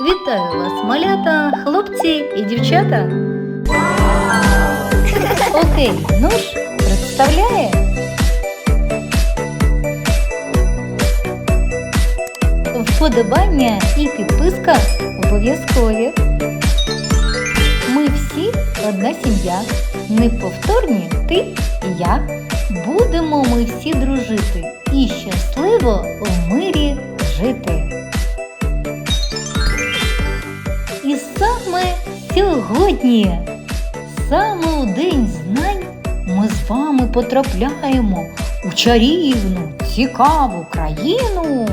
Вітаю вас, малята, хлопці і дівчата. Окей, ну ж, представляє. Вподобання і підписка обов'язкові. Ми всі одна сім'я. Неповторні ти і я. Будемо ми всі дружити і щасливо в мирі жити. Сьогодні, саме у День знань, ми з вами потрапляємо у чарівну, цікаву країну.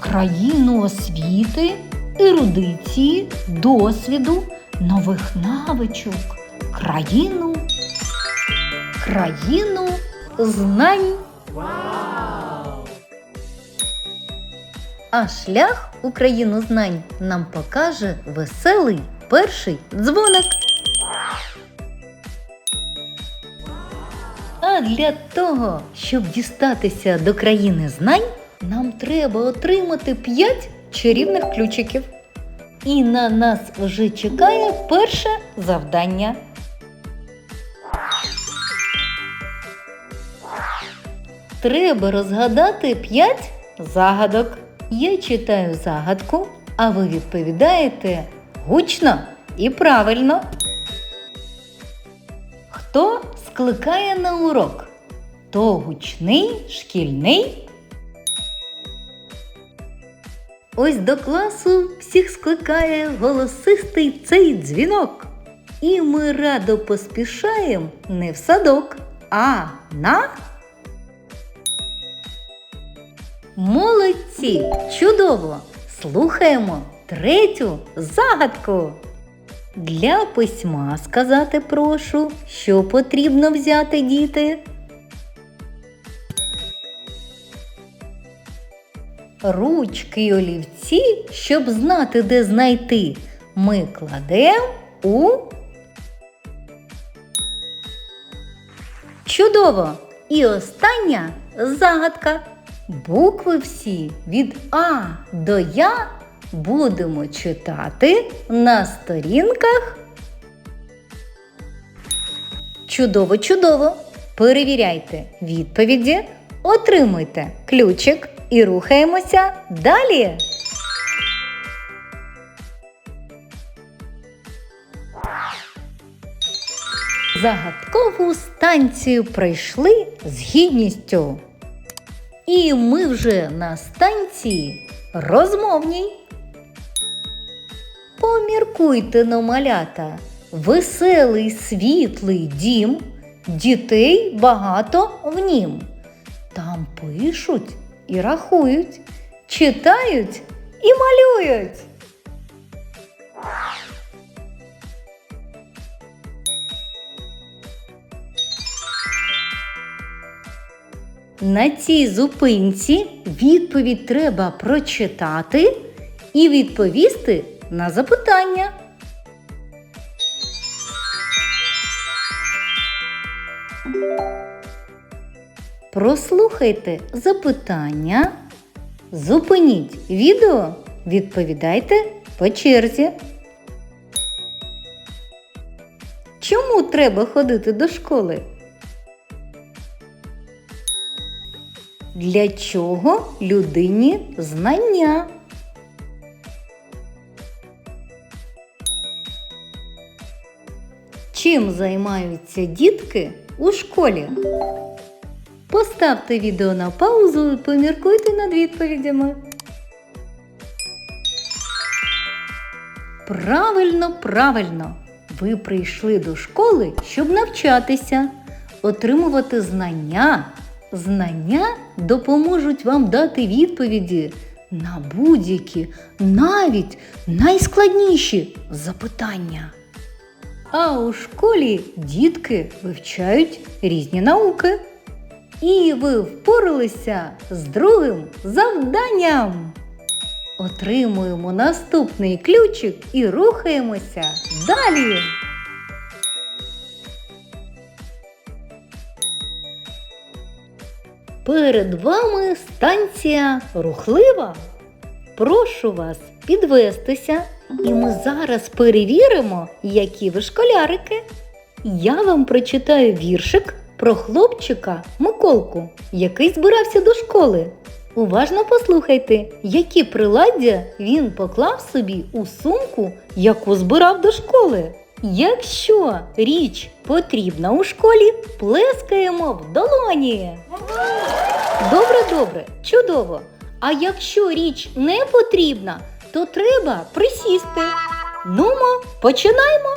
Країну освіти, ерудиції, досвіду, нових навичок, країну, країну знань. А шлях у країну знань нам покаже веселий перший дзвоник. А для того, щоб дістатися до країни знань, нам треба отримати 5 чарівних ключиків. І на нас вже чекає перше завдання. Треба розгадати 5 загадок. Я читаю загадку, а ви відповідаєте гучно і правильно. Хто скликає на урок? То гучний шкільний. Ось до класу всіх скликає голосистий цей дзвінок. І ми радо поспішаємо не в садок, а на Молодці! Чудово! Слухаємо третю загадку. Для письма сказати прошу, що потрібно взяти діти. Ручки й олівці, щоб знати, де знайти, ми кладемо у. Чудово! І остання загадка. Букви всі від А до Я будемо читати на сторінках. Чудово, чудово! Перевіряйте відповіді, отримуйте ключик і рухаємося далі. Загадкову станцію пройшли з гідністю. І ми вже на станції розмовній. Поміркуйте но малята, веселий світлий дім, дітей багато в нім. Там пишуть і рахують, читають і малюють. На цій зупинці відповідь треба прочитати і відповісти на запитання. Прослухайте запитання, зупиніть відео, відповідайте по черзі. Чому треба ходити до школи? Для чого людині знання? Чим займаються дітки у школі? Поставте відео на паузу і поміркуйте над відповідями. Правильно, правильно! Ви прийшли до школи, щоб навчатися, отримувати знання. Знання допоможуть вам дати відповіді на будь-які, навіть найскладніші запитання. А у школі дітки вивчають різні науки. І ви впоралися з другим завданням. Отримуємо наступний ключик і рухаємося далі. Перед вами станція рухлива. прошу вас підвестися, і ми зараз перевіримо, які ви школярики. Я вам прочитаю віршик про хлопчика Миколку, який збирався до школи. Уважно послухайте, які приладдя він поклав собі у сумку, яку збирав до школи. Якщо річ потрібна у школі, плескаємо в долоні. Добре, добре, чудово. А якщо річ не потрібна, то треба присісти. Нумо, починаємо.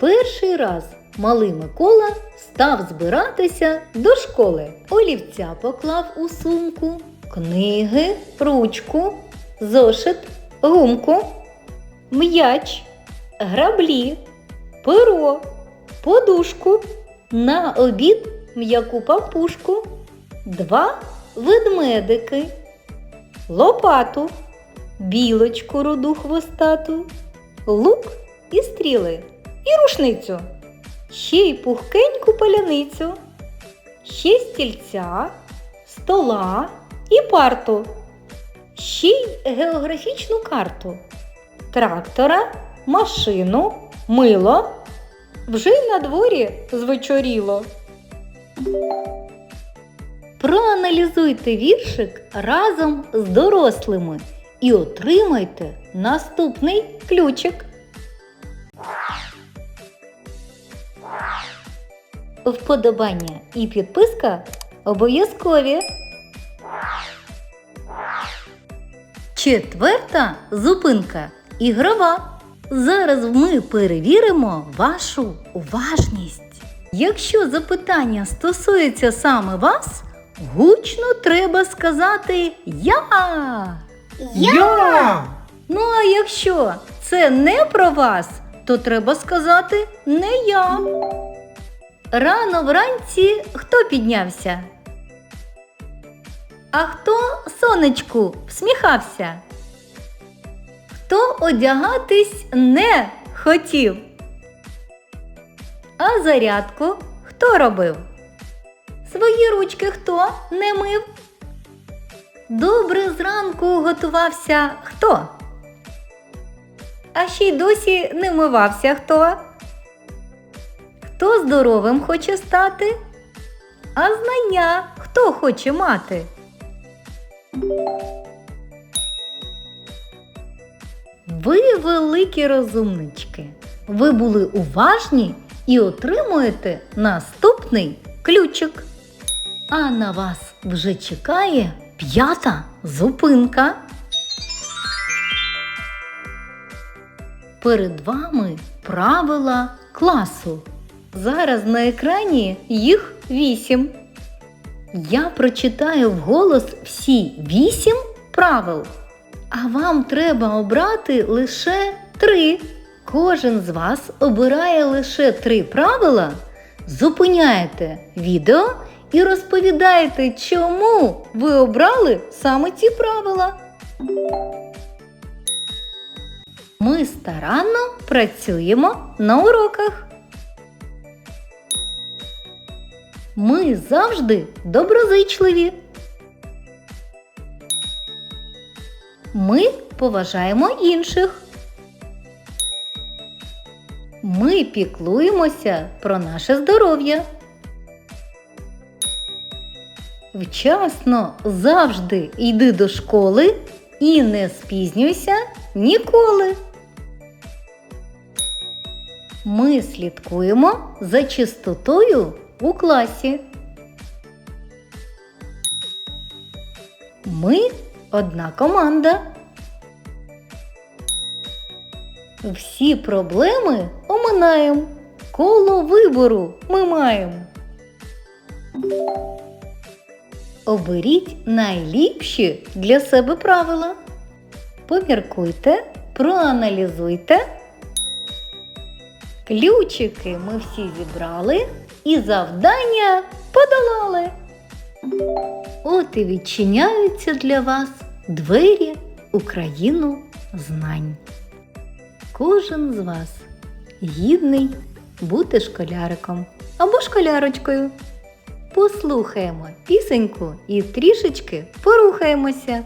Перший раз малий Микола став збиратися до школи. Олівця поклав у сумку, книги, ручку, зошит, гумку, м'яч, граблі, перо, подушку, на обід м'яку папушку, два ведмедики, лопату, білочку руду хвостату, лук і стріли, і рушницю, ще й пухкеньку паляницю, ще стільця, стола і парту, ще й географічну карту, трактора, машину, мило. Вже й на дворі звечоріло. Проаналізуйте віршик разом з дорослими і отримайте наступний ключик. Вподобання і підписка обов'язкові. Четверта зупинка ігрова. Зараз ми перевіримо вашу уважність. Якщо запитання стосується саме вас, гучно треба сказати Я. Я! Ну а якщо це не про вас, то треба сказати не я. Рано вранці хто піднявся? А хто сонечку всміхався? Хто одягатись не хотів? А зарядку хто робив? Свої ручки хто не мив? Добре зранку готувався хто? А ще й досі не вмивався хто? Хто здоровим хоче стати? А знання хто хоче мати? Ви великі розумнички. Ви були уважні і отримуєте наступний ключик. А на вас вже чекає п'ята зупинка. Перед вами правила класу. Зараз на екрані їх вісім. Я прочитаю вголос всі вісім правил. А вам треба обрати лише три. Кожен з вас обирає лише три правила, зупиняєте відео і розповідаєте, чому ви обрали саме ці правила. Ми старанно працюємо на уроках. Ми завжди доброзичливі. Ми поважаємо інших. Ми піклуємося про наше здоров'я. Вчасно завжди йди до школи і не спізнюйся ніколи. Ми слідкуємо за чистотою у класі. Ми одна команда. Всі проблеми оминаємо. Коло вибору ми маємо. Оберіть найліпші для себе правила. Поміркуйте, проаналізуйте. Ключики ми всі зібрали і завдання подолали. От і відчиняються для вас двері Україну знань. Кожен з вас гідний бути школяриком або школярочкою. Послухаємо пісеньку і трішечки порухаємося.